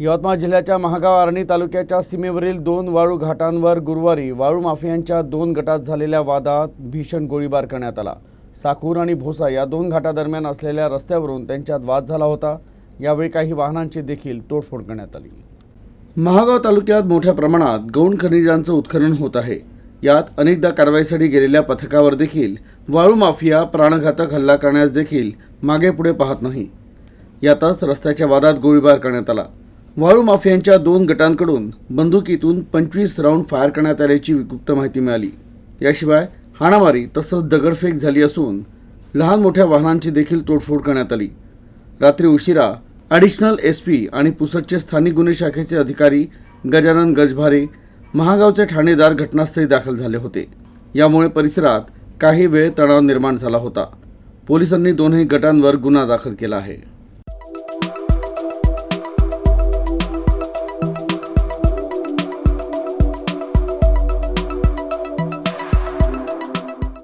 यवतमाळ जिल्ह्याच्या महागाव आर्णी तालुक्याच्या सीमेवरील दोन वाळू घाटांवर गुरुवारी वाळू माफियांच्या दोन गटात झालेल्या वादात भीषण गोळीबार करण्यात आला. साकूर आणि भोसा या दोन घाटादरम्यान असलेल्या रस्त्यावरून त्यांच्यात वाद झाला होता. यावेळी काही वाहनांची देखील तोडफोड करण्यात आली. महागाव तालुक्यात मोठ्या प्रमाणात गौण खनिजांचं उत्खनन होत आहे. यात अनेकदा कारवाईसाठी गेलेल्या पथकावर देखील वाळू माफिया प्राणघातक हल्ला करण्यास देखील मागे पुढे पाहत नाही. यातच रस्त्याच्या वादात गोळीबार करण्यात आला. वाळू माफियांच्या दोन गटांकडून बंदुकीतून पंचवीस राऊंड फायर करण्यात आल्याची गुप्त माहिती मिळाली. याशिवाय हाणामारी तसंच दगडफेक झाली असून लहान मोठ्या वाहनांची देखील तोडफोड करण्यात आली. रात्री उशिरा ॲडिशनल एस पी आणि पुसदचे स्थानिक गुन्हे शाखेचे अधिकारी गजानन गजभारे महागावचे ठाणेदार घटनास्थळी दाखल झाले होते. यामुळे परिसरात काही वेळ तणाव निर्माण झाला होता. पोलिसांनी दोन्ही गटांवर गुन्हा दाखल केला आहे.